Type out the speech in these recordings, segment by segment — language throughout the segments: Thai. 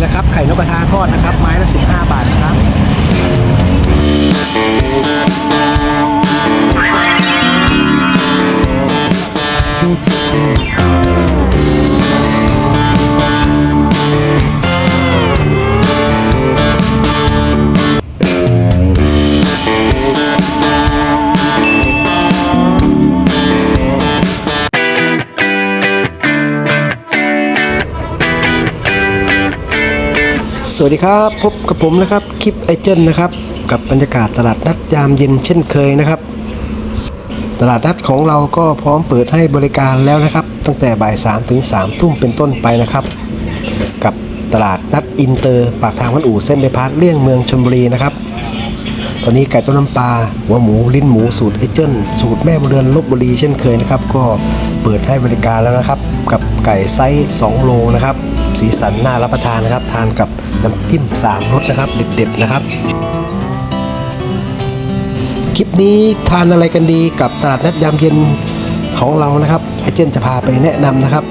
แหละครับไข่นกกระทาทอดนะครับ ไม้ละ 15 บาทนะครับ สวัสดีครับ พบกับผมนะครับคลิปไอเจนนะครับกับบรรยากาศตลาดนัดยามเย็นเช่นเคยนะครับ ตลาดนัดของเราก็พร้อมเปิดให้บริการแล้วนะครับ ตั้งแต่บ่าย3ถึง3ทุ่มเป็นต้นไปนะครับ กับตลาดนัดอินเตอร์ ปากทางวันอู่เส้นใบพัดเลี่ยงเมืองชลบุรีนะครับ ตอนนี้ไก่ต้มน้ำปลาหัวหมูลิ้นหมูสูตรไอเจนสูตรแม่บุเรือนลบบุรีเช่นเคยนะครับ ก็ เปิดให้บริการแล้วนะครับ กับไก่ไซส์2โลนะครับ สีสันน่ารับประทานนะครับ ทานกับน้ำจิ้ม3รสนะครับ เด็ดๆนะครับ คลิปนี้ทานอะไรกันดีกับตลาดนัดยามเย็นของเรานะครับไอเจนจะพาไปแนะนำนะครับ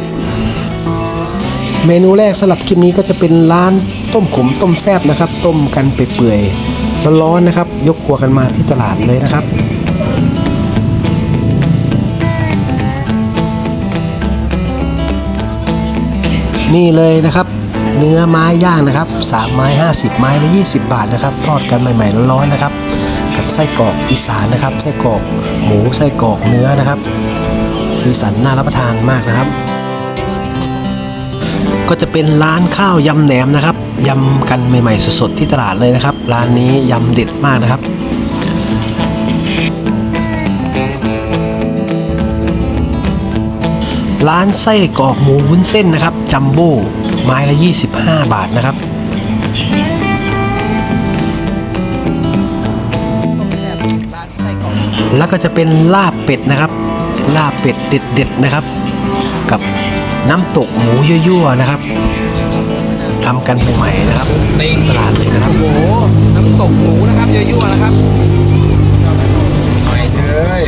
เมนูแรกสำหรับคลิปนี้ก็จะเป็นร้านต้มขมต้มแซบนะครับ ต้มกันเปื่อยๆร้อนๆนะครับ ยกครัวกันมาที่ตลาดเลยนะครับ นี่เลยนะครับ เนื้อไม้ย่างนะครับ3ไม้ 50 ไม้ละ20 บาทนะครับ ทอดกันใหม่ๆร้อนๆนะครับ กับไส้กรอกอีสานนะครับ ไส้กรอกหมูไส้กรอกเนื้อนะครับสีสันน่ารับประทานมากนะครับ ก็จะเป็นร้านข้าวยำแหนมนะครับยำกันใหม่ๆสดๆที่ตลาดเลยนะครับ ร้านนี้ยำเด็ดมากนะครับ ร้านไส้กรอกหมูวุ้นเส้นนะครับจัมโบ้ไม้ละ 25 บาทนะครับแล้วก็จะเป็นลาบเป็ดนะครับ ลาบเป็ดเด็ดๆนะครับ กับน้ำตกหมูยั่วๆนะครับทำกันใหม่ๆนะครับในตลาดเลยนะครับโอ้โหน้ำตกหมูนะครับยั่วๆนะครับหน่อยเลย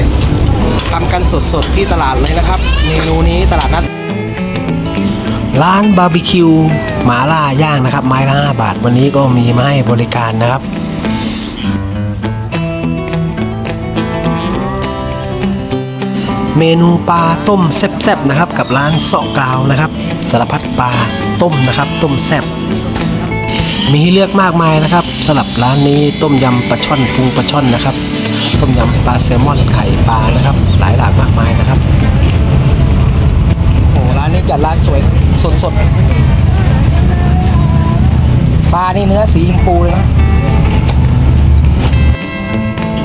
ทำกันสดๆที่ตลาดเลยนะครับ เมนูนี้ตลาดนัดร้านบาร์บีคิวหมาล่าย่างนะครับ ไม้ละ5บาท วันนี้ก็มีมาให้บริการนะครับเมนูปลาต้มแซ่บๆนะครับ กับร้านเสาะกราวนะครับสารพัดปลาต้มนะครับ ต้มแซ่บมีให้เลือกมากมายนะครับสำหรับร้านนี้ต้มยำปลาช่อนพุงปลาช่อนนะครับ ต้มยำปลาแซลมอนไข่ปลานะครับ หลายหลากมากมายนะครับโอ้ร้านนี้จัดร้านสวยสดๆปลา นี่เนื้อสีชมพูเลยนะ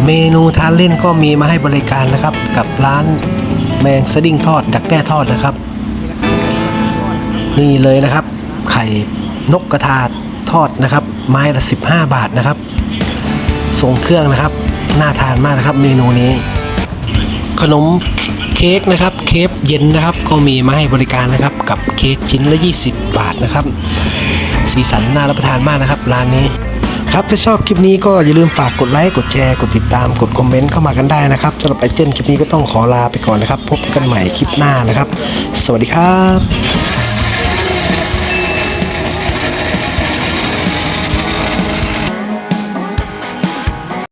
เมนูทานเล่นก็มีมาให้บริการนะครับ กับร้านแมงสดิ้งทอด ดักแด้ทอดนะครับ นี่เลยนะครับ ไข่นกกระทาทอดนะครับ ไม้ละ 15 บาทนะครับทรงเครื่องนะครับ น่าทานมากนะครับเมนูนี้ ขนมเค้กนะครับ เคฟเย็นนะครับ ก็มีมาให้บริการนะครับ กับเค้กชิ้นละ 20 บาทนะครับ สีสันน่ารับประทานมากนะครับร้านนี้ครับถ้าชอบคลิปนี้ก็อย่าลืมฝากกดไลค์กดแชร์กดติดตามกดคอมเมนต์เข้ามากันได้นะครับสำหรับไอเจนคลิปนี้ก็ต้องขอลาไปก่อนนะครับ พบกันใหม่คลิปหน้านะครับ สวัสดีครับ